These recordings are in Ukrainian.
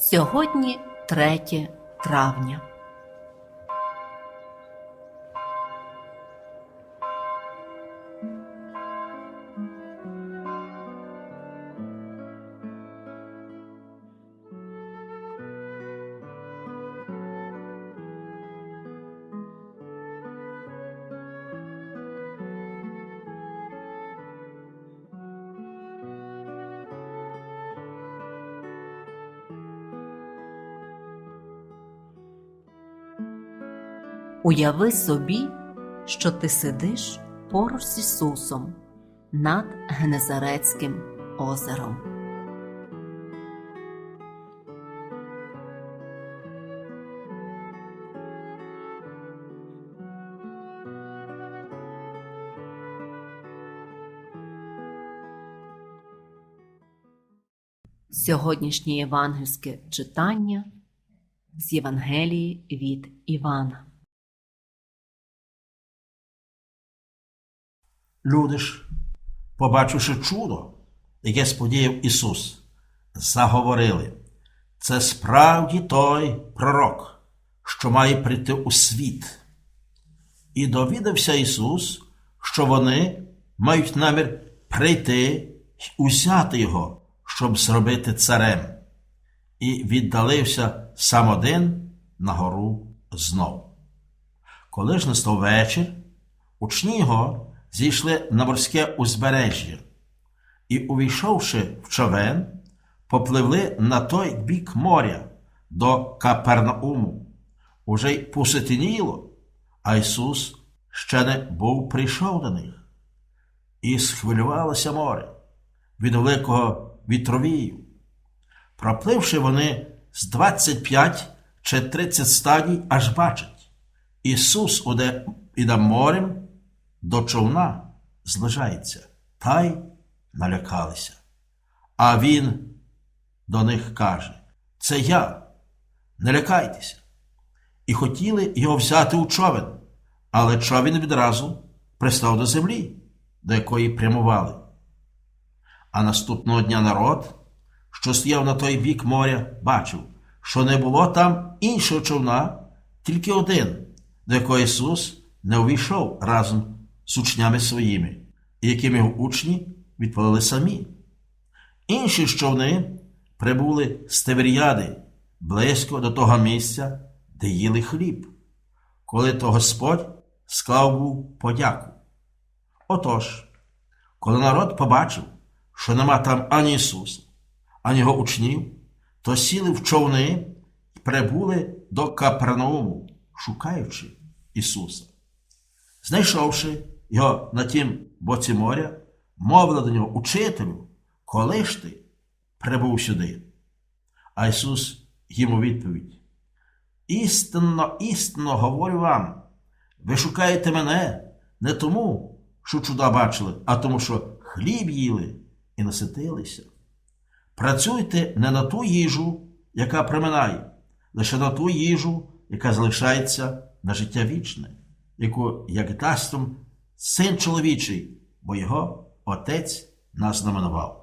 Сьогодні 3 травня. Уяви собі, що ти сидиш поруч з Ісусом над Генезарецьким озером. Сьогоднішнє євангельське читання з Євангелії від Івана. Люди ж, побачивши чудо, яке сподіяв Ісус, заговорили, це справді той пророк, що має прийти у світ. І довідався Ісус, що вони мають намір прийти й узяти його, щоб зробити царем, і віддалився сам один на гору знов. Коли ж настав вечір, учні його зійшли на морське узбережжя і, увійшовши в човен, попливли на той бік моря до Капернауму. Уже й посетеніло, а Ісус ще не був прийшов до них. І схвилювалося море від великого вітровію. Пропливши вони з 25 чи 30 стадій, аж бачать, Ісус іде морем до човна злежається, та й налякалися. А він до них каже: Це я, не лякайтеся. І хотіли його взяти у човен, але човен відразу пристав до землі, до якої прямували. А наступного дня народ, що стояв на той бік моря, бачив, що не було там іншого човна, тільки один, до якого Ісус не увійшов разом з учнями своїми, яким його учні відповіли самі. Інші човни прибули з Теверіади близько до того місця, де їли хліб, коли то Господь склав був подяку. Отож, коли народ побачив, що нема там ані Ісуса, ані його учнів, то сіли в човни і прибули до Капернауму, шукаючи Ісуса. Знайшовши його на тім боці моря, мовила до нього учителю, коли ж ти прибув сюди? А Ісус їм у відповідь: Істинно, істинно говорю вам, ви шукаєте мене не тому, що чуда бачили, а тому, що хліб їли і наситилися. Працюйте не на ту їжу, яка приминає, лише на ту їжу, яка залишається на життя вічне, яку як дасть вам син чоловічий, бо його Отець нас знаменував.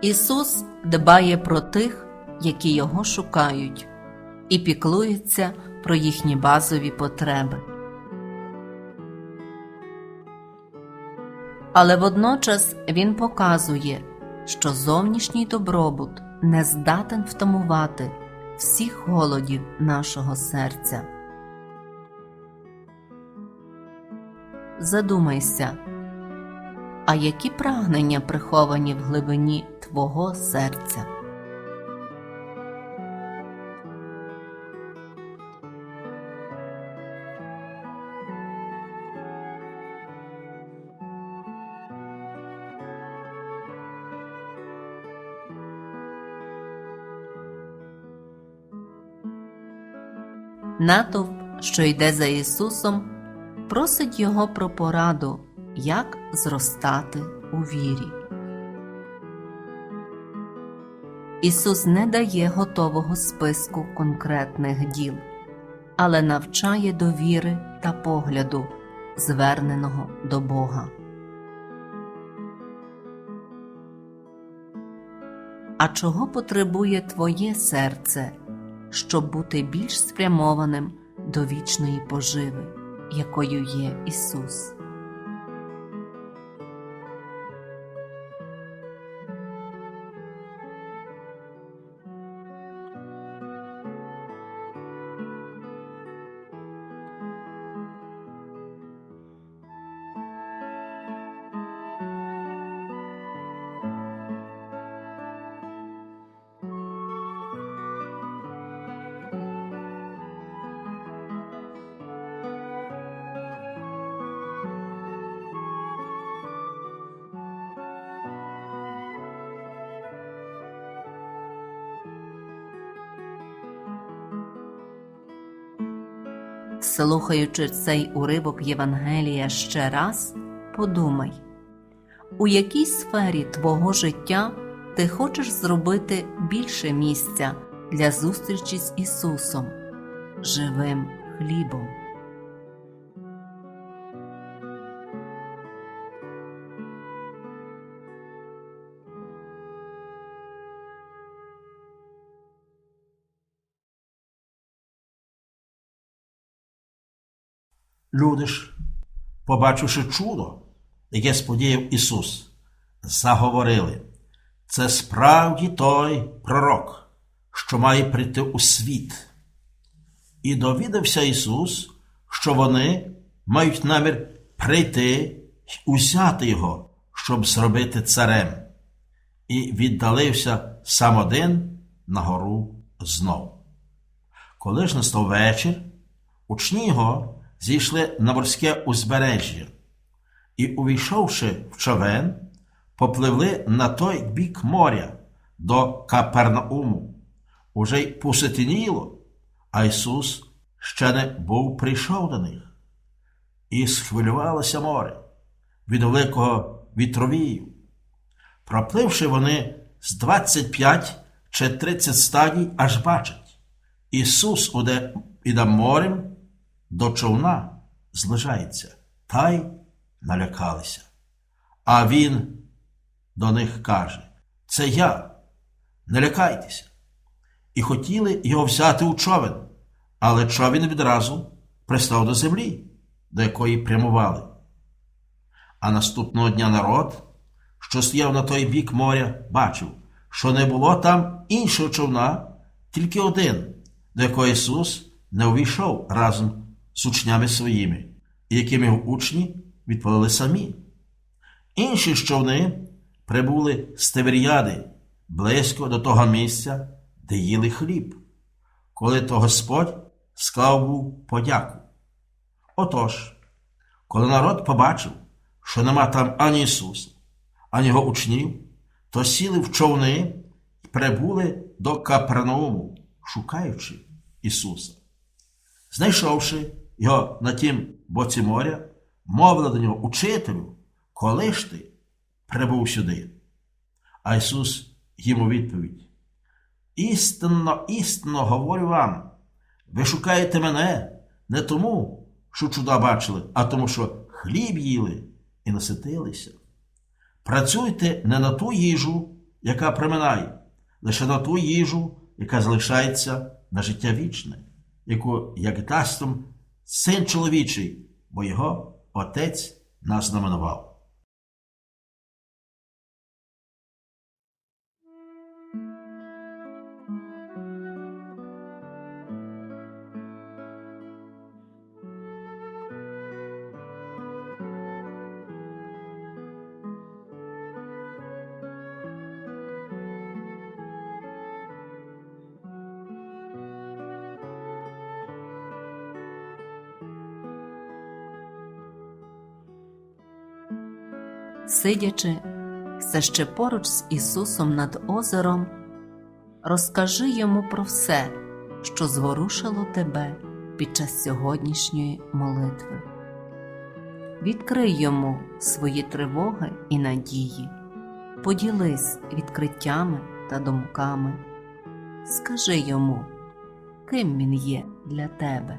Ісус дбає про тих, які Його шукають, і піклується про їхні базові потреби. Але водночас Він показує, що зовнішній добробут не здатен втамувати всіх голодів нашого серця. Задумайся, а які прагнення приховані в глибині твого серця. Натовп, що йде за Ісусом, просить Його про пораду як зростати у вірі. Ісус не дає готового списку конкретних діл, але навчає довіри та погляду, зверненого до Бога. А чого потребує твоє серце, щоб бути більш спрямованим до вічної поживи, якою є Ісус? Слухаючи цей уривок Євангелія ще раз, подумай, у якій сфері твого життя ти хочеш зробити більше місця для зустрічі з Ісусом, живим хлібом. Люди ж, побачивши чудо, яке сподіяв Ісус, заговорили, це справді той пророк, що має прийти у світ. І довідався Ісус, що вони мають намір прийти й узяти його, щоб зробити царем, і віддалився сам один на гору знов. Коли ж настав вечір, учні його зійшли на морське узбережжя і, увійшовши в човен, попливли на той бік моря до Капернауму. Уже й посетеніло, а Ісус ще не був прийшов до них. І схвилювалося море від великого вітровію. Пропливши вони з 25 чи 30 стадій, аж бачать, Ісус іде морем до човна злежається, та й налякалися. А він до них каже: Це я, не лякайтеся. І хотіли його взяти у човен, але човен відразу пристав до землі, до якої прямували. А наступного дня народ, що стояв на той бік моря, бачив, що не було там іншого човна, тільки один, до якого Ісус не увійшов разом з учнями своїми, і яким його учні відповіли самі. Інші човни прибули з Теверіади близько до того місця, де їли хліб, коли то Господь склав був подяку. Отож, коли народ побачив, що нема там ані Ісуса, ані його учнів, то сіли в човни і прибули до Капернауму, шукаючи Ісуса. Знайшовши його на тім боці моря, мовили до нього учителю, коли ж ти прибув сюди? А Ісус їм у відповідь: Істинно, істинно говорю вам, ви шукаєте мене не тому, що чуда бачили, а тому, що хліб їли і наситилися. Працюйте не на ту їжу, яка приминає, лише на ту їжу, яка залишається на життя вічне, яку як дасть вам син чоловічий, бо його отець нас знаменував. Сидячи все ще поруч з Ісусом над озером, розкажи йому про все, що зворушило тебе під час сьогоднішньої молитви. Відкрий йому свої тривоги і надії, поділись відкриттями та думками. Скажи йому, ким він є для тебе.